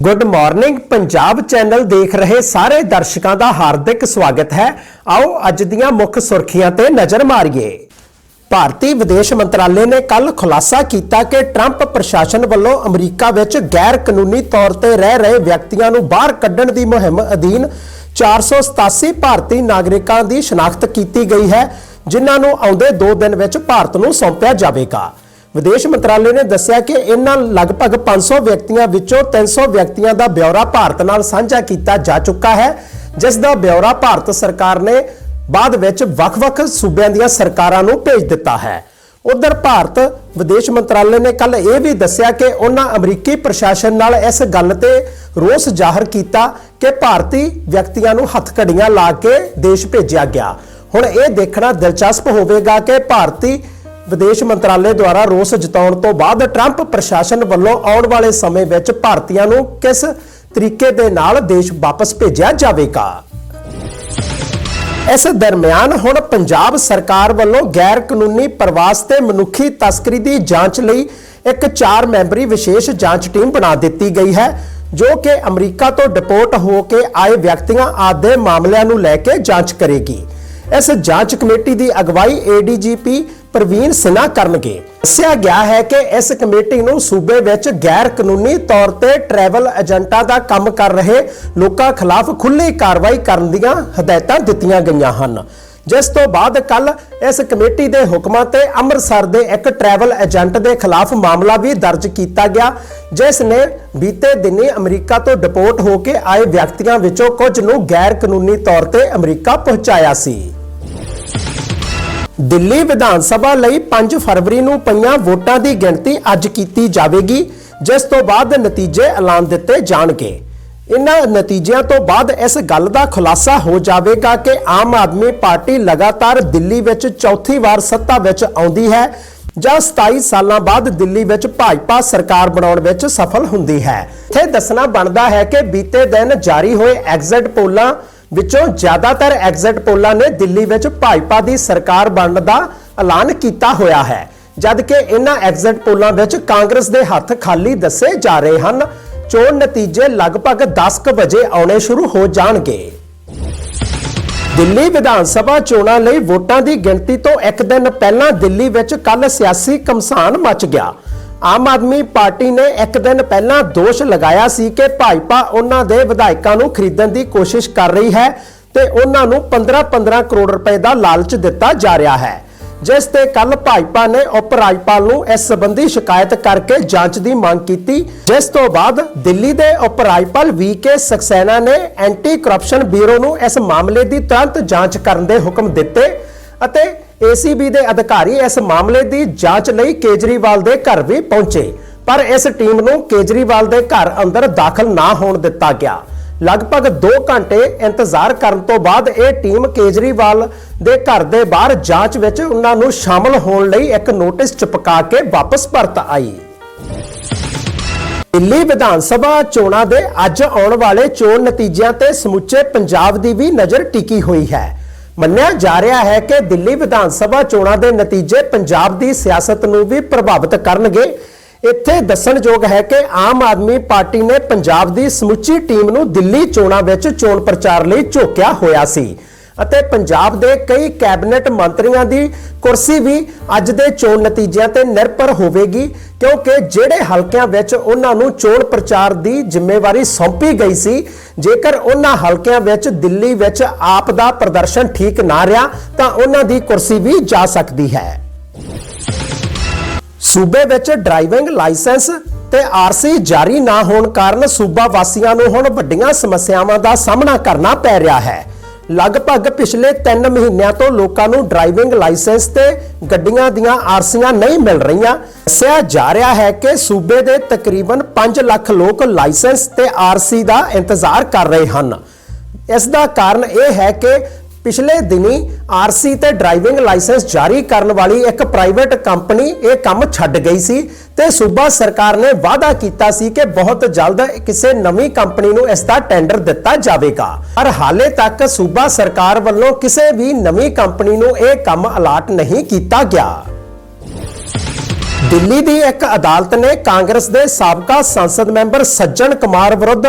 Good morning Punjab channel ਦੇਖ ਰਹੇ ਸਾਰੇ ਦਰਸ਼ਕਾਂ ਦਾ ਹਾਰਦਿਕ ਸਵਾਗਤ ਹੈ। ਆਓ ਅੱਜ ਦੀਆਂ ਮੁੱਖ ਸੁਰਖੀਆਂ ਤੇ ਨਜ਼ਰ ਮਾਰੀਏ। ਭਾਰਤੀ ਵਿਦੇਸ਼ ਮੰਤਰਾਲੇ ਨੇ ਕੱਲ ਖੁਲਾਸਾ ਕੀਤਾ ਕਿ ਟਰੰਪ ਪ੍ਰਸ਼ਾਸਨ ਵੱਲੋਂ ਅਮਰੀਕਾ ਵਿੱਚ ਗੈਰ ਕਾਨੂੰਨੀ ਤੌਰ ਤੇ ਰਹਿ ਰਹੇ ਵਿਅਕਤੀਆਂ ਨੂੰ ਬਾਹਰ ਕੱਢਣ ਦੀ ਮੁਹਿੰਮ ਅਧੀਨ 487 ਭਾਰਤੀ ਨਾਗਰਿਕਾਂ ਦੀ ਸ਼ਨਾਖਤ ਕੀਤੀ ਗਈ ਹੈ, ਜਿਨ੍ਹਾਂ ਨੂੰ ਆਉਂਦੇ 2 ਦਿਨ ਵਿੱਚ ਭਾਰਤ ਨੂੰ ਸੌਂਪਿਆ ਜਾਵੇਗਾ। ਵਿਦੇਸ਼ ਮੰਤਰਾਲੇ ਨੇ ਦੱਸਿਆ ਕਿ ਇਹਨਾਂ ਲਗਭਗ 500 ਵਿਅਕਤੀਆਂ ਵਿੱਚੋਂ 300 ਵਿਅਕਤੀਆਂ ਦਾ ਬਿਊਰਾ ਭਾਰਤ ਨਾਲ ਸਾਂਝਾ ਕੀਤਾ ਜਾ ਚੁੱਕਾ ਹੈ, ਜਿਸ ਦਾ ਬਿਊਰਾ ਭਾਰਤ ਸਰਕਾਰ ਨੇ ਬਾਅਦ ਵਿੱਚ ਵੱਖ-ਵੱਖ ਸੂਬਿਆਂ ਦੀਆਂ ਸਰਕਾਰਾਂ ਨੂੰ ਭੇਜ ਦਿੱਤਾ ਹੈ। ਉਧਰ ਭਾਰਤ ਵਿਦੇਸ਼ ਮੰਤਰਾਲੇ ਨੇ ਕੱਲ ਇਹ ਵੀ ਦੱਸਿਆ ਕਿ ਉਹਨਾਂ ਅਮਰੀਕੀ ਪ੍ਰਸ਼ਾਸਨ ਨਾਲ ਇਸ ਗੱਲ ਤੇ ਰੋਸ ਜ਼ਾਹਰ ਕੀਤਾ ਕਿ ਭਾਰਤੀ ਵਿਅਕਤੀਆਂ ਨੂੰ ਹੱਥਕੜੀਆਂ ਲਾ ਕੇ ਦੇਸ਼ ਭੇਜਿਆ ਗਿਆ। ਹੁਣ ਇਹ ਦੇਖਣਾ ਦਿਲਚਸਪ ਹੋਵੇਗਾ ਕਿ ਭਾਰਤੀ ਵਿਦੇਸ਼ ਮੰਤਰਾਲੇ ਦੁਆਰਾ ਰੋਸ ਜਤਾਉਣ ਤੋਂ ਬਾਅਦ ਟਰੰਪ ਪ੍ਰਸ਼ਾਸਨ ਵੱਲੋਂ ਆਉਣ ਵਾਲੇ ਸਮੇਂ ਵਿੱਚ ਭਾਰਤੀਆਂ ਨੂੰ ਕਿਸ ਤਰੀਕੇ ਦੇ ਨਾਲ ਦੇਸ਼ ਵਾਪਸ ਭੇਜਿਆ ਜਾਵੇਗਾ? ਇਸ ਦਰਮਿਆਨ ਹੁਣ ਪੰਜਾਬ ਸਰਕਾਰ ਵੱਲੋਂ ਗੈਰ ਕਾਨੂੰਨੀ ਪ੍ਰਵਾਸ ਤੇ ਮਨੁੱਖੀ ਤਸਕਰੀ ਦੀ ਜਾਂਚ ਲਈ ਇੱਕ 4 ਮੈਂਬਰੀ ਵਿਸ਼ੇਸ਼ ਜਾਂਚ ਟੀਮ ਬਣਾ ਦਿੱਤੀ ਗਈ ਹੈ, ਜੋ ਕਿ ਅਮਰੀਕਾ ਤੋਂ ਡਿਪੋਰਟ ਹੋ ਕੇ ਆਏ ਵਿਅਕਤੀਆਂ ਆਦਿ ਮਾਮਲਿਆਂ ਨੂੰ ਲੈ ਕੇ ਜਾਂਚ ਕਰੇਗੀ। ਇਸ ਜਾਂਚ ਕਮੇਟੀ ਦੀ ਅਗਵਾਈ ਏਡੀਜੀਪੀ ਪ੍ਰਵੀਨ ਸਿਨਹਾ ਕਰਨਗੇ। ਦੱਸਿਆ ਗਿਆ ਹੈ ਕਿ ਇਸ ਕਮੇਟੀ ਨੂੰ ਸੂਬੇ ਵਿੱਚ ਗੈਰ ਕਾਨੂੰਨੀ ਤੌਰ ਤੇ ਟਰੈਵਲ ਏਜੰਟਾਂ ਦਾ ਕੰਮ ਕਰ ਰਹੇ ਲੋਕਾਂ ਖਿਲਾਫ ਖੁੱਲ੍ਹੀ ਕਾਰਵਾਈ ਕਰਨ ਦੀਆਂ ਹਦਾਇਤਾਂ ਦਿੱਤੀਆਂ ਗਈਆਂ ਹਨ। ਜਿਸ ਤੋਂ ਬਾਅਦ ਕੱਲ ਇਸ ਕਮੇਟੀ ਦੇ ਹੁਕਮਾਂ ਤੇ ਅੰਮ੍ਰਿਤਸਰ ਦੇ ਇੱਕ ਟਰੈਵਲ ਏਜੰਟ ਦੇ ਖਿਲਾਫ ਮਾਮਲਾ ਵੀ ਦਰਜ ਕੀਤਾ ਗਿਆ, ਜਿਸ ਨੇ ਬੀਤੇ ਦਿਨੀ ਅਮਰੀਕਾ ਤੋਂ ਡਿਪੋਰਟ ਹੋ ਕੇ ਆਏ ਵਿਅਕਤੀਆਂ ਵਿੱਚੋਂ ਕੁਝ ਨੂੰ ਗੈਰ ਕਾਨੂੰਨੀ ਤੌਰ ਤੇ ਅਮਰੀਕਾ ਪਹੁੰਚਾਇਆ ਸੀ। ਦਿੱਲੀ ਵਿਧਾਨ ਸਭਾ ਲਈ 5 ਫਰਵਰੀ ਨੂੰ ਪਈਆਂ ਵੋਟਾਂ ਦੀ ਗਿਣਤੀ ਅੱਜ ਕੀਤੀ ਜਾਵੇਗੀ, ਜਿਸ ਤੋਂ ਬਾਅਦ ਨਤੀਜੇ ਐਲਾਨ ਦਿੱਤੇ ਜਾਣਗੇ। ਇਨ੍ਹਾਂ ਨਤੀਜਿਆਂ ਤੋਂ ਬਾਅਦ ਇਸ ਗੱਲ ਦਾ ਖੁਲਾਸਾ ਹੋ ਜਾਵੇਗਾ ਕਿ ਆਮ ਆਦਮੀ ਪਾਰਟੀ ਲਗਾਤਾਰ ਦਿੱਲੀ ਵਿੱਚ ਚੌਥੀ ਵਾਰ ਸੱਤਾ ਵਿੱਚ ਆਉਂਦੀ ਹੈ ਜਾਂ 27 ਸਾਲਾਂ ਬਾਅਦ ਦਿੱਲੀ ਵਿੱਚ ਭਾਜਪਾ ਸਰਕਾਰ ਬਣਾਉਣ ਵਿੱਚ ਸਫਲ ਹੁੰਦੀ ਹੈ। ਇੱਥੇ ਦੱਸਣਾ ਬਣਦਾ ਹੈ ਕਿ ਬੀਤੇ ਦਿਨ ਜਾਰੀ ਹੋਏ ਐਗਜ਼ਿਟ ਪੋਲਾਂ ਵਿੱਚੋਂ ਜ਼ਿਆਦਾਤਰ ਐਗਜ਼ਿਟ ਪੋਲਾਂ ਨੇ ਦਿੱਲੀ ਵਿੱਚ ਭਾਜਪਾ ਦੀ ਸਰਕਾਰ ਬਣਨ ਦਾ ਐਲਾਨ ਕੀਤਾ ਹੋਇਆ ਹੈ। ਜਦ ਕਿ ਇਹਨਾਂ ਐਗਜ਼ਿਟ ਪੋਲਾਂ ਵਿੱਚ ਕਾਂਗਰਸ ਦੇ ਹੱਥ ਖਾਲੀ ਦੱਸੇ ਜਾ ਰਹੇ ਹਨ, ਚੋਣ ਨਤੀਜੇ ਲਗਭਗ 10:00 ਵਜੇ ਆਉਣੇ ਸ਼ੁਰੂ ਹੋ ਜਾਣਗੇ। ਦਿੱਲੀ ਵਿਧਾਨ ਸਭਾ ਚੋਣਾਂ ਲਈ ਵੋਟਾਂ ਦੀ ਗਿਣਤੀ ਤੋਂ ਇੱਕ ਦਿਨ ਪਹਿਲਾਂ ਦਿੱਲੀ ਵਿੱਚ ਕੱਲ ਸਿਆਸੀ ਕਮਸਾਨ ਮਚ ਗਿਆ। ਆਮ ਆਦਮੀ ਪਾਰਟੀ ਨੇ ਇੱਕ ਦਿਨ ਪਹਿਲਾਂ ਦੋਸ਼ ਲਗਾਇਆ ਸੀ ਕਿ ਭਾਜਪਾ ਉਹਨਾਂ ਦੇ ਵਿਧਾਇਕਾਂ ਨੂੰ ਖਰੀਦਣ ਦੀ ਕੋਸ਼ਿਸ਼ ਕਰ ਰਹੀ ਹੈ ਤੇ ਉਹਨਾਂ ਨੂੰ 15-15 ਕਰੋੜ ਰੁਪਏ ਦਾ ਲਾਲਚ ਦਿੱਤਾ ਜਾ ਰਿਹਾ ਹੈ, ਜਿਸ ਤੇ ਕੱਲ ਭਾਜਪਾ ਨੇ ਉਪ ਰਾਜਪਾਲ ਨੂੰ ਇਸ ਸੰਬੰਧੀ ਸ਼ਿਕਾਇਤ ਕਰਕੇ ਜਾਂਚ ਦੀ ਮੰਗ ਕੀਤੀ, ਜਿਸ ਤੋਂ ਬਾਅਦ ਦਿੱਲੀ ਦੇ ਉਪ ਰਾਜਪਾਲ ਵੀ ਕੇ ਸਕਸੈਨਾ ਨੇ ਐਂਟੀ ਕਰਪਸ਼ਨ ਬਿਊਰੋ ਨੂੰ ਇਸ ਮਾਮਲੇ ਦੀ ਤੁਰੰਤ ਜਾਂਚ ਕਰਨ ਦੇ ਹੁਕਮ ਦਿੱਤੇ ਅਤੇ ਏਸੀਬੀ ਦੇ ਅਧਿਕਾਰੀ ਇਸ ਮਾਮਲੇ ਦੀ ਜਾਂਚ ਲਈ ਕੇਜਰੀਵਾਲ ਦੇ ਘਰ ਵੀ ਪਹੁੰਚੇ। ਪਰ ਇਸ ਟੀਮ ਨੂੰ ਕੇਜਰੀਵਾਲ ਦੇ ਘਰ ਅੰਦਰ ਦਾਖਲ ਨਾ ਹੋਣ ਦਿੱਤਾ ਗਿਆ। ਲਗਭਗ 2 ਘੰਟੇ ਇੰਤਜ਼ਾਰ ਕਰਨ ਤੋਂ ਬਾਅਦ ਇਹ ਟੀਮ ਕੇਜਰੀਵਾਲ ਦੇ ਘਰ ਦੇ ਬਾਹਰ ਜਾਂਚ ਵਿੱਚ ਉਹਨਾਂ ਨੂੰ ਸ਼ਾਮਲ ਹੋਣ ਲਈ ਇੱਕ ਨੋਟਿਸ ਚਿਪਕਾ ਕੇ ਵਾਪਸ ਪਰਤ ਆਈ। ਦਿੱਲੀ ਵਿਧਾਨ ਸਭਾ ਚੋਣਾਂ ਦੇ ਅੱਜ ਆਉਣ ਵਾਲੇ ਚੋਣ ਨਤੀਜਿਆਂ ਤੇ ਸਮੁੱਚੇ ਪੰਜਾਬ ਦੀ ਵੀ ਨਜ਼ਰ ਟਿਕੀ ਹੋਈ ਹੈ। ਮੰਨਿਆ ਜਾ ਰਿਹਾ ਹੈ ਕਿ ਦਿੱਲੀ ਵਿਧਾਨ ਸਭਾ ਚੋਣਾਂ ਦੇ ਨਤੀਜੇ ਪੰਜਾਬ ਦੀ ਸਿਆਸਤ ਨੂੰ ਵੀ ਪ੍ਰਭਾਵਿਤ ਕਰਨਗੇ। ਇੱਥੇ ਦੱਸਣਯੋਗ ਹੈ ਕਿ ਆਮ ਆਦਮੀ ਪਾਰਟੀ ਨੇ ਪੰਜਾਬ ਦੀ ਸਮੁੱਚੀ ਟੀਮ ਨੂੰ ਦਿੱਲੀ ਚੋਣਾਂ ਵਿੱਚ ਚੋਣ ਪ੍ਰਚਾਰ ਲਈ ਝੋਕਿਆ ਹੋਇਆ ਸੀ। ਅਤੇ ਪੰਜਾਬ ਦੇ ਕਈ ਕੈਬਨਿਟ ਮੰਤਰੀਆਂ ਦੀ ਕੁਰਸੀ ਵੀ ਅੱਜ ਦੇ ਚੋਣ ਨਤੀਜਿਆਂ ਤੇ ਨਿਰਭਰ ਹੋਵੇਗੀ, ਕਿਉਂਕਿ ਜਿਹੜੇ ਹਲਕਿਆਂ ਵਿੱਚ ਉਹਨਾਂ ਨੂੰ ਚੋਣ ਪ੍ਰਚਾਰ ਦੀ ਜ਼ਿੰਮੇਵਾਰੀ ਸੌਂਪੀ ਗਈ ਸੀ, ਜੇਕਰ ਉਹਨਾਂ ਹਲਕਿਆਂ ਵਿੱਚ ਦਿੱਲੀ ਵਿੱਚ ਆਪ ਦਾ ਪ੍ਰਦਰਸ਼ਨ ਠੀਕ ਨਾ ਰਿਹਾ, ਤਾਂ ਉਹਨਾਂ ਦੀ ਕੁਰਸੀ ਵੀ ਜਾ ਸਕਦੀ ਹੈ। ਸੂਬੇ ਵਿੱਚ ਡਰਾਈਵਿੰਗ ਲਾਇਸੈਂਸ ਤੇ ਆਰਸੀ ਜਾਰੀ ਨਾ ਹੋਣ ਕਾਰਨ ਸੂਬਾ ਵਾਸੀਆਂ ਨੂੰ ਹੁਣ ਵੱਡੀਆਂ ਸਮੱਸਿਆਵਾਂ ਦਾ ਸਾਹਮਣਾ ਕਰਨਾ ਪੈ ਰਿਹਾ ਹੈ। ਲਗਭਗ ਪਿਛਲੇ 3 ਮਹੀਨਿਆਂ ਤੋਂ ਲੋਕਾਂ ਨੂੰ ਡਰਾਈਵਿੰਗ ਲਾਇਸੈਂਸ ਤੇ ਗੱਡੀਆਂ ਦੀਆਂ ਆਰਸੀਆਂ ਨਹੀਂ ਮਿਲ ਰਹੀਆਂ। ਦੱਸਿਆ ਜਾ ਰਿਹਾ ਹੈ ਕਿ ਸੂਬੇ ਦੇ ਤਕਰੀਬਨ 5 ਲੱਖ ਲੋਕ ਲਾਇਸੈਂਸ ਤੇ ਆਰਸੀ ਦਾ ਇੰਤਜ਼ਾਰ ਕਰ ਰਹੇ ਹਨ। ਇਸ ਦਾ ਕਾਰਨ ਇਹ ਹੈ ਕਿ ਪਿਛਲੇ ਦਿਨੀ ਆਰਸੀ ਤੇ ਡਰਾਈਵਿੰਗ ਲਾਇਸੈਂਸ ਜਾਰੀ ਕਰਨ ਵਾਲੀ ਇੱਕ ਪ੍ਰਾਈਵੇਟ ਕੰਪਨੀ ਇਹ ਕੰਮ ਛੱਡ ਗਈ ਸੀ ਤੇ ਸੂਬਾ ਸਰਕਾਰ ਨੇ ਵਾਅਦਾ ਕੀਤਾ ਸੀ ਕਿ ਬਹੁਤ ਜਲਦ ਕਿਸੇ ਨਵੀਂ ਕੰਪਨੀ ਨੂੰ ਇਸ ਦਾ ਟੈਂਡਰ ਦਿੱਤਾ ਜਾਵੇਗਾ। ਪਰ ਹਾਲੇ ਤੱਕ ਸੂਬਾ ਸਰਕਾਰ ਵੱਲੋਂ ਕਿਸੇ ਵੀ ਨਵੀਂ ਕੰਪਨੀ ਨੂੰ ਇਹ ਕੰਮ ਅਲਾਟ ਨਹੀਂ ਕੀਤਾ ਗਿਆ। ਦਿੱਲੀ ਦੀ ਇੱਕ ਅਦਾਲਤ ਨੇ ਕਾਂਗਰਸ ਦੇ ਸਾਬਕਾ ਸੰਸਦ ਮੈਂਬਰ ਸੱਜਣ ਕੁਮਾਰ ਵਿਰੁੱਧ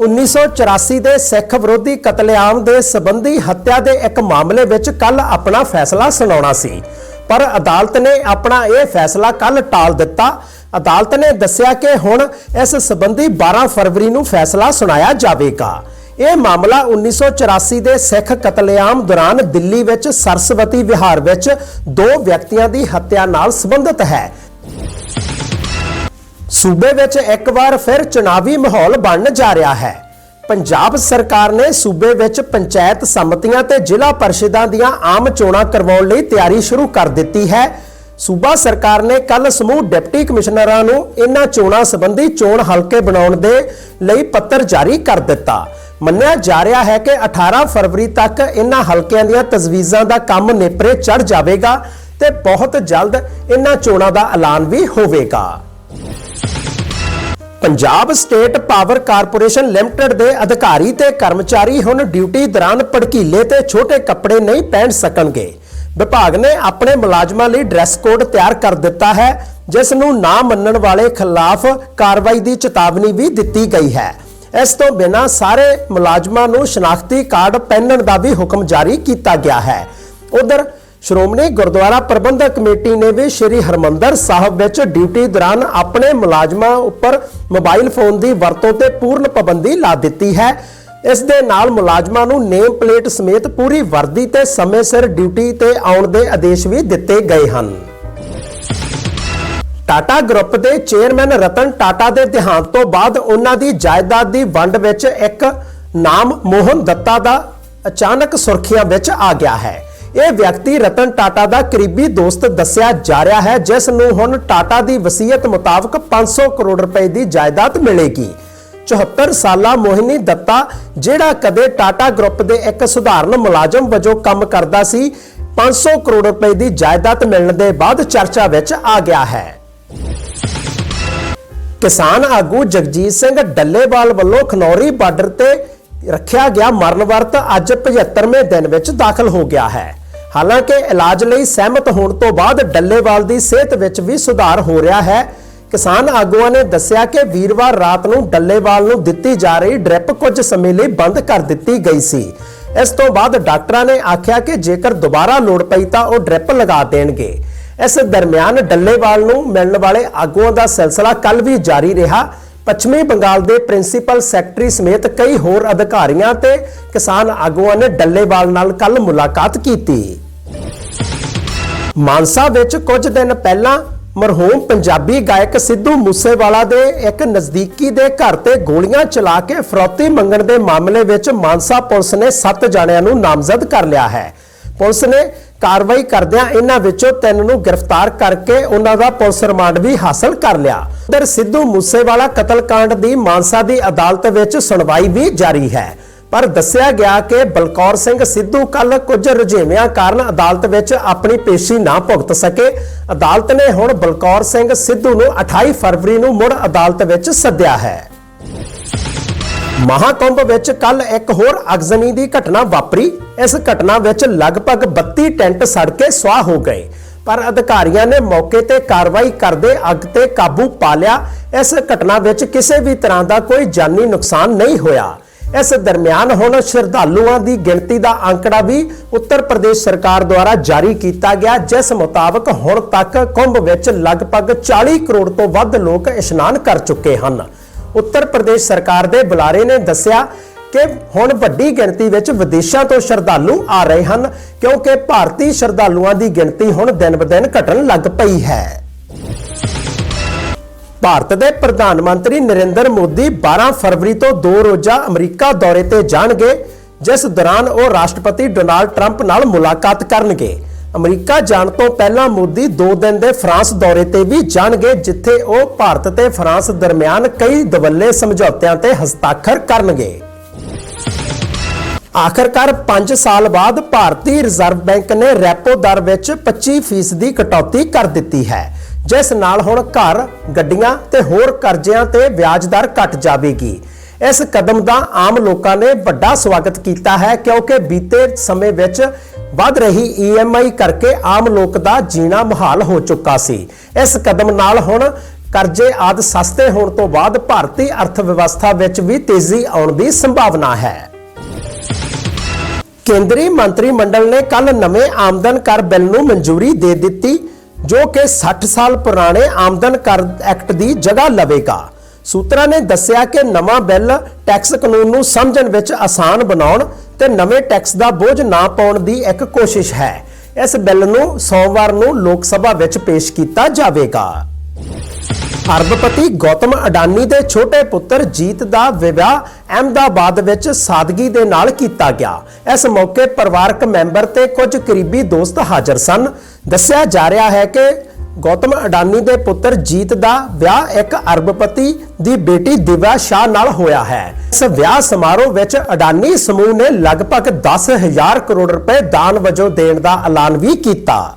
1984 ਦੇ ਸਿੱਖ ਵਿਰੋਧੀ ਕਤਲੇਆਮ ਦੇ ਸਬੰਧੀ ਹੱਤਿਆ ਦੇ ਇੱਕ ਮਾਮਲੇ ਵਿੱਚ ਕੱਲ ਆਪਣਾ ਫੈਸਲਾ ਸੁਣਾਉਣਾ ਸੀ। ਪਰ ਅਦਾਲਤ ਨੇ ਆਪਣਾ ਇਹ ਫੈਸਲਾ ਕੱਲ ਟਾਲ ਦਿੱਤਾ। ਅਦਾਲਤ ਨੇ ਦੱਸਿਆ ਕਿ ਹੁਣ ਇਸ ਸਬੰਧੀ 12 ਫਰਵਰੀ ਨੂੰ ਫੈਸਲਾ ਸੁਣਾਇਆ ਜਾਵੇਗਾ। ਇਹ ਮਾਮਲਾ 1984 ਦੇ ਸਿੱਖ ਕਤਲੇਆਮ ਦੌਰਾਨ ਦਿੱਲੀ ਵਿੱਚ ਸਰਸਵਤੀ ਵਿਹਾਰ ਵਿੱਚ ਦੋ ਵਿਅਕਤੀਆਂ ਦੀ ਹੱਤਿਆ ਨਾਲ ਸੰਬੰਧਿਤ ਹੈ। ਸੂਬੇ ਵਿੱਚ ਇੱਕ ਵਾਰ ਫਿਰ ਚੁਣਾਵੀ ਮਾਹੌਲ ਬਣਨ ਜਾ ਰਿਹਾ ਹੈ। ਪੰਜਾਬ ਸਰਕਾਰ ਨੇ ਸੂਬੇ ਵਿੱਚ ਪੰਚਾਇਤ ਸਮਿਤੀਆਂ ਤੇ ਜ਼ਿਲ੍ਹਾ ਪਰਿਸ਼ਦਾਂ ਦੀਆਂ ਆਮ ਚੋਣਾਂ ਕਰਵਾਉਣ ਲਈ ਤਿਆਰੀ ਸ਼ੁਰੂ ਕਰ ਦਿੱਤੀ ਹੈ। ਸੂਬਾ ਸਰਕਾਰ ਨੇ ਕੱਲ ਸਮੂਹ ਡਿਪਟੀ ਕਮਿਸ਼ਨਰਾਂ ਨੂੰ ਇਹਨਾਂ ਚੋਣਾਂ ਸੰਬੰਧੀ ਚੋਣ ਹਲਕੇ ਬਣਾਉਣ ਦੇ ਲਈ ਪੱਤਰ ਜਾਰੀ ਕਰ ਦਿੱਤਾ। ਮੰਨਿਆ ਜਾ ਰਿਹਾ ਹੈ ਕਿ 18 ਫਰਵਰੀ ਤੱਕ ਇਹਨਾਂ ਹਲਕਿਆਂ ਦੀਆਂ ਤਜਵੀਜ਼ਾਂ ਦਾ ਕੰਮ ਨੇਪਰੇ ਚੜ ਜਾਵੇਗਾ ਤੇ ਬਹੁਤ ਜਲਦ ਇਹਨਾਂ ਚੋਣਾਂ ਦਾ ਐਲਾਨ ਵੀ ਹੋਵੇਗਾ। Punjab state power corporation limited ਦੇ ਅਧਿਕਾਰੀ ਤੇ ਕਰਮਚਾਰੀ ਹੁਣ ਡਿਊਟੀ ਦੌਰਾਨ ਭੜਕੀਲੇ ਤੇ ਛੋਟੇ ਕੱਪੜੇ ਨਹੀਂ ਪਹਿਨ ਸਕਣਗੇ। ਵਿਭਾਗ ਨੇ ਆਪਣੇ ਮੁਲਾਜ਼ਮਾਂ ਲਈ ਡਰੈਸ ਕੋਡ ਤਿਆਰ ਕਰ ਦਿੱਤਾ ਹੈ, ਜਿਸ ਨੂੰ ਨਾ ਮੰਨਣ ਵਾਲੇ ਖਿਲਾਫ ਕਾਰਵਾਈ ਦੀ ਚੇਤਾਵਨੀ ਵੀ ਦਿੱਤੀ ਗਈ ਹੈ। ਇਸ ਤੋਂ ਬਿਨਾਂ ਸਾਰੇ ਮੁਲਾਜ਼ਮਾਂ ਨੂੰ ਸ਼ਨਾਖਤੀ ਕਾਰਡ ਪਹਿਨਣ ਦਾ ਵੀ ਹੁਕਮ ਜਾਰੀ ਕੀਤਾ ਗਿਆ ਹੈ। ਉਧਰ ਸ਼੍ਰੋਮਣੀ ਗੁਰਦੁਆਰਾ ਪ੍ਰਬੰਧਕ ਕਮੇਟੀ ਨੇ ਵੀ ਸ੍ਰੀ ਹਰਮੰਦਰ ਸਾਹਿਬ ਵਿੱਚ ਡਿਊਟੀ ਦੌਰਾਨ ਆਪਣੇ ਮੁਲਾਜ਼ਮਾਂ ਉੱਪਰ ਮੋਬਾਈਲ ਫੋਨ ਦੀ ਵਰਤੋਂ ਤੇ ਪੂਰਨ ਪਾਬੰਦੀ ਲਾ ਦਿੱਤੀ ਹੈ। ਇਸ ਦੇ ਨਾਲ ਮੁਲਾਜ਼ਮਾਂ ਨੂੰ ਨੇਮ ਪਲੇਟ ਸਮੇਤ ਪੂਰੀ ਵਰਦੀ ਤੇ ਸਮੇਂ ਸਿਰ ਡਿਊਟੀ ਤੇ ਆਉਣ ਦੇ ਆਦੇਸ਼ ਵੀ ਦਿੱਤੇ ਗਏ ਹਨ। ਟਾਟਾ ਗਰੁੱਪ ਦੇ ਚੇਅਰਮੈਨ ਰਤਨ ਟਾਟਾ ਦੇ ਦੇਹਾਂਤ ਤੋਂ ਬਾਅਦ ਉਹਨਾਂ ਦੀ ਜਾਇਦਾਦ ਦੀ ਵੰਡ ਵਿੱਚ ਇੱਕ ਨਾਮ ਮੋਹਨ ਦੱਤਾ ਦਾ ਅਚਾਨਕ ਸੁਰਖੀਆਂ ਵਿੱਚ ਆ ਗਿਆ ਹੈ। ਇਹ ਵਿਅਕਤੀ ਰਤਨ ਟਾਟਾ ਦਾ ਕਰੀਬੀ ਦੋਸਤ ਦੱਸਿਆ ਜਾ ਰਿਹਾ ਹੈ, ਜਿਸ ਨੂੰ ਹੁਣ ਟਾਟਾ ਦੀ ਵਸੀਅਤ ਮੁਤਾਬਕ 500 ਕਰੋੜ ਰੁਪਏ ਦੀ ਜਾਇਦਾਦ ਮਿਲੇਗੀ। 74 ਸਾਲਾ ਮੋਹਿਨੀ ਦੱਤਾ, ਜਿਹੜਾ ਕਦੇ ਟਾਟਾ ਗਰੁੱਪ ਦੇ ਇੱਕ ਸਧਾਰਨ ਮੁਲਾਜ਼ਮ ਵਜੋਂ ਕੰਮ ਕਰਦਾ ਸੀ 500 ਕਰੋੜ ਰੁਪਏ ਦੀ ਜਾਇਦਾਦ ਮਿਲਣ ਦੇ ਬਾਅਦ ਚਰਚਾ ਵਿੱਚ ਆ ਗਿਆ ਹੈ। ਕਿਸਾਨ ਆਗੂ ਜਗਜੀਤ ਸਿੰਘ ਡੱਲੇਵਾਲ ਵੱਲੋਂ ਖਨੌਰੀ ਬਾਰਡਰ ਤੇ ਰੱਖਿਆ ਗਿਆ ਮਰਨ ਵਰਤ ਅੱਜ 75ਵੇਂ ਦਿਨ ਵਿੱਚ ਦਾਖਲ ਹੋ ਗਿਆ ਹੈ। ਹਾਲਾਂਕਿ ਇਲਾਜ ਲਈ ਸਹਿਮਤ ਹੋਣ ਤੋਂ ਬਾਅਦ ਡੱਲੇਵਾਲ ਦੀ ਸਿਹਤ ਵਿੱਚ ਵੀ ਸੁਧਾਰ ਹੋ ਰਿਹਾ ਹੈ। ਕਿਸਾਨ ਆਗੂਆਂ ਨੇ ਦੱਸਿਆ ਕਿ ਵੀਰਵਾਰ ਰਾਤ ਨੂੰ ਡੱਲੇਵਾਲ ਨੂੰ ਦਿੱਤੀ ਜਾ ਰਹੀ ਡ੍ਰਿਪ ਕੁਝ ਸਮੇਂ ਲਈ ਬੰਦ ਕਰ ਦਿੱਤੀ ਗਈ ਸੀ। ਇਸ ਤੋਂ ਬਾਅਦ ਡਾਕਟਰਾਂ ਨੇ ਆਖਿਆ ਕਿ ਜੇਕਰ ਦੁਬਾਰਾ ਲੋੜ ਪਈ ਤਾਂ ਉਹ ਡ੍ਰਿਪ ਲਗਾ ਦੇਣਗੇ। ਇਸ ਦਰਮਿਆਨ ਡੱਲੇਵਾਲ ਨੂੰ ਮਿਲਣ ਵਾਲੇ ਆਗੂਆਂ ਦਾ ਸਿਲਸਿਲਾ ਕੱਲ ਵੀ ਜਾਰੀ ਰਿਹਾ। ਪੱਛਮੀ ਬੰਗਾਲ ਦੇ ਪ੍ਰਿੰਸੀਪਲ ਸੈਕਟਰੀ ਸਮੇਤ ਕਈ ਹੋਰ ਅਧਿਕਾਰੀਆਂ ਤੇ ਕਿਸਾਨ ਆਗੂਆਂ ਨੇ ਡੱਲੇਵਾਲ ਨਾਲ ਕੱਲ ਮੁਲਾਕਾਤ ਕੀਤੀ। ਮਾਨਸਾ ਵਿੱਚ ਕੁਝ ਦਿਨ ਪਹਿਲਾਂ ਮਰਹੂਮ ਪੰਜਾਬੀ ਗਾਇਕ ਸਿੱਧੂ ਮੂਸੇਵਾਲਾ ਦੇ ਇੱਕ ਨਜ਼ਦੀਕੀ ਦੇ ਘਰ ਤੇ ਗੋਲੀਆਂ ਚਲਾ ਕੇ ਫਰੌਤੀ ਮੰਗਣ ਦੇ ਮਾਮਲੇ ਵਿੱਚ ਮਾਨਸਾ ਪੁਲਿਸ ਨੇ 7 ਜਣਿਆਂ ਨੂੰ ਨਾਮਜ਼ਦ ਕਰ ਲਿਆ ਹੈ। ਪੁਲਿਸ ਨੇ ਕਾਰਵਾਈ ਕਰਦਿਆਂ ਇਹਨਾਂ ਵਿੱਚੋਂ ਤਿੰਨ ਨੂੰ ਗ੍ਰਿਫਤਾਰ ਕਰਕੇ ਉਹਨਾਂ ਦਾ ਪੁਲਿਸ ਰਿਮਾਂਡ ਵੀ ਹਾਸਲ ਕਰ ਲਿਆ। ਉਧਰ ਸਿੱਧੂ ਮੂਸੇਵਾਲਾ ਕਤਲकांड ਦੀ ਮਾਨਸਾ ਦੀ ਅਦਾਲਤ ਵਿੱਚ ਸੁਣਵਾਈ ਵੀ ਜਾਰੀ ਹੈ। ਪਰ ਦੱਸਿਆ ਗਿਆ ਕਿ ਬਲਕੌਰ ਸਿੰਘ ਸਿੱਧੂ ਕੱਲ ਕੁਝ ਰੁਝੇਵਿਆਂ ਕਾਰਨ ਅਦਾਲਤ ਵਿੱਚ ਆਪਣੀ ਪੇਸ਼ੀ ਨਾ ਭੁਗਤ ਸਕੇ। ਅਦਾਲਤ ਨੇ ਹੁਣ ਬਲਕੌਰ ਸਿੰਘ ਸਿੱਧੂ ਨੂੰ 28 ਫਰਵਰੀ ਨੂੰ ਮੁੜ ਅਦਾਲਤ ਵਿੱਚ ਸੱਦਿਆ ਹੈ। ਮਹਾਕੁੰਭ ਵਿੱਚ ਕੱਲ ਇੱਕ ਹੋਰ ਅਗਜ਼ਨੀ ਦੀ ਘਟਨਾ ਵਾਪਰੀ। ਇਸ ਘਟਨਾ ਵਿੱਚ ਲਗਭਗ 32 ਟੈਂਟ ਸੜ ਕੇ ਸੁਆਹ ਹੋ ਗਏ। ਪਰ ਅਧਿਕਾਰੀਆਂ ਨੇ ਮੌਕੇ ਤੇ ਕਾਰਵਾਈ ਕਰਦੇ ਅੱਗ ਤੇ ਕਾਬੂ ਪਾ ਲਿਆ। ਇਸ ਘਟਨਾ ਵਿੱਚ ਕਿਸੇ ਵੀ ਤਰ੍ਹਾਂ ਦਾ ਕੋਈ ਜਾਨੀ ਨੁਕਸਾਨ ਨਹੀਂ ਹੋਇਆ। ਇਸ ਦਰਮਿਆਨ ਹੁਣ ਸ਼ਰਧਾਲੂਆਂ ਦੀ ਗਿਣਤੀ ਦਾ ਅੰਕੜਾ ਵੀ ਉੱਤਰ ਪ੍ਰਦੇਸ਼ ਸਰਕਾਰ ਦੁਆਰਾ ਜਾਰੀ ਕੀਤਾ ਗਿਆ, ਜਿਸ ਮੁਤਾਬਕ ਹੁਣ ਤੱਕ ਕੁੰਭ ਵਿੱਚ ਲਗਭਗ 40 ਕਰੋੜ ਤੋਂ ਵੱਧ ਲੋਕ ਇਸ਼ਨਾਨ ਕਰ ਚੁੱਕੇ ਹਨ। ਉੱਤਰ ਪ੍ਰਦੇਸ਼ ਸਰਕਾਰ ਦੇ ਬੁਲਾਰੇ ਨੇ ਦੱਸਿਆ ਕਿ ਹੁਣ ਵੱਡੀ ਗਿਣਤੀ ਵਿੱਚ ਵਿਦੇਸ਼ਾਂ ਤੋਂ ਸ਼ਰਧਾਲੂ ਆ ਰਹੇ ਹਨ, ਕਿਉਂਕਿ ਭਾਰਤੀ ਸ਼ਰਧਾਲੂਆਂ ਦੀ ਗਿਣਤੀ ਹੁਣ ਦਿਨ-ਬਦਿਨ ਘਟਣ ਲੱਗ ਪਈ ਹੈ। ਭਾਰਤ ਦੇ ਪ੍ਰਧਾਨ ਮੰਤਰੀ ਨਰਿੰਦਰ ਮੋਦੀ 12 ਫਰਵਰੀ ਤੋਂ ਦੋ ਰੋਜ਼ਾ ਅਮਰੀਕਾ ਦੌਰੇ ਤੇ ਜਾਣਗੇ, ਜਿਸ ਦੌਰਾਨ ਉਹ ਰਾਸ਼ਟਰਪਤੀ ਡੋਨਾਲਡ ਟਰੰਪ ਨਾਲ ਮੁਲਾਕਾਤ ਕਰਨਗੇ। ਅਮਰੀਕਾ ਜਾਣ ਤੋਂ ਪਹਿਲਾਂ ਮੋਦੀ 2 ਦਿਨ ਦੇ ਫਰਾਂਸ ਦੌਰੇ ਤੇ ਵੀ ਜਾਣਗੇ, ਜਿੱਥੇ ਉਹ ਭਾਰਤ ਤੇ ਫਰਾਂਸ ਦਰਮਿਆਨ ਕਈ ਦਵੱਲੇ ਸਮਝੌਤਿਆਂ ਤੇ ਹਸਤਾਖਰ ਕਰਨਗੇ। ਆਖਰਕਾਰ 5 ਸਾਲ ਬਾਅਦ ਭਾਰਤੀ ਰਿਜ਼ਰਵ ਬੈਂਕ ਨੇ ਰੈਪੋ ਦਰ ਵਿੱਚ 25% ਦੀ ਕਟੌਤੀ ਕਰ ਦਿੱਤੀ ਹੈ। ਜਿਸ ਨਾਲ ਹੁਣ ਘਰ, ਗੱਡੀਆਂ ਤੇ ਹੋਰ ਕਰਜ਼ਿਆਂ ਤੇ ਵਿਆਜ ਦਰ ਘਟ ਜਾਵੇਗੀ। ਇਸ ਕਦਮ ਦਾ ਆਮ ਲੋਕਾਂ ਨੇ ਵੱਡਾ ਸਵਾਗਤ ਕੀਤਾ ਹੈ ਕਿਉਂਕਿ ਬੀਤੇ ਸਮੇਂ ਵਿੱਚ ਵੱਧ ਰਹੀ EMI ਕਰਕੇ ਆਮ ਲੋਕ ਦਾ ਜੀਣਾ ਮੁਹਾਲ ਹੋ ਚੁੱਕਾ ਸੀ। ਇਸ ਕਦਮ ਨਾਲ ਹੁਣ ਕਰਜ਼ੇ ਆਦ ਸਸਤੇ ਹੋਣ ਤੋਂ ਬਾਅਦ ਭਾਰਤੀ ਅਰਥ ਵਿਵਸਥਾ ਵਿੱਚ ਵੀ ਤੇਜ਼ੀ ਆਉਣ ਦੀ ਸੰਭਾਵਨਾ ਹੈ। ਕੇਂਦਰੀ ਮੰਤਰੀ ਮੰਡਲ ਨੇ ਕੱਲ ਨਵੇਂ ਆਮਦਨ ਕਰ ਬਿੱਲ ਨੂੰ ਮਨਜ਼ੂਰੀ ਦੇ ਦਿੱਤੀ। ਜੋ ਕਿ 60 ਸਾਲ ਪੁਰਾਣੇ ਆਮਦਨ ਕਰ ਐਕਟ ਦੀ ਜਗ੍ਹਾ ਲਵੇਗਾ। ਸੂਤਰਾਂ ਨੇ ਦੱਸਿਆ ਕਿ ਨਵਾਂ ਬਿੱਲ ਟੈਕਸ ਕਾਨੂੰਨ ਨੂੰ ਸਮਝਣ ਵਿੱਚ ਆਸਾਨ ਬਣਾਉਣ ਤੇ ਨਵੇਂ ਟੈਕਸ ਦਾ ਬੋਝ ਨਾ ਪਾਉਣ ਦੀ ਇੱਕ ਕੋਸ਼ਿਸ਼ ਹੈ। ਇਸ ਬਿੱਲ ਨੂੰ ਸੋਮਵਾਰ ਨੂੰ ਲੋਕ ਸਭਾ ਵਿੱਚ ਪੇਸ਼ ਕੀਤਾ ਜਾਵੇਗਾ। ਅਰਬਪਤੀ ਗੌਤਮ ਅਡਾਨੀ ਦੇ ਛੋਟੇ ਪੁੱਤਰ ਜੀਤ ਦਾ ਵਿਆਹ ਅਹਿਮਦਾਬਾਦ ਵਿੱਚ ਸਾਦਗੀ ਦੇ ਨਾਲ ਕੀਤਾ ਗਿਆ। ਇਸ ਮੌਕੇ ਪਰਿਵਾਰਕ ਮੈਂਬਰ ਤੇ ਕੁਝ ਕਰੀਬੀ ਦੋਸਤ ਹਾਜ਼ਰ ਸਨ। ਦੱਸਿਆ ਜਾ ਰਿਹਾ ਹੈ ਕਿ ਗੌਤਮ ਅਡਾਨੀ ਦੇ ਪੁੱਤਰ ਜੀਤ ਦਾ ਵਿਆਹ ਇੱਕ ਅਰਬਪਤੀ ਦੀ ਬੇਟੀ ਦਿਵਿਆ ਸ਼ਾਹ ਨਾਲ ਹੋਇਆ ਹੈ। ਇਸ ਵਿਆਹ ਸਮਾਰੋਹ ਵਿੱਚ ਅਡਾਨੀ ਸਮੂਹ ਨੇ ਲਗਭਗ 10000 ਕਰੋੜ ਰੁਪਏ ਦਾਨ ਵਜੋਂ ਦੇਣ ਦਾ ਐਲਾਨ ਵੀ ਕੀਤਾ।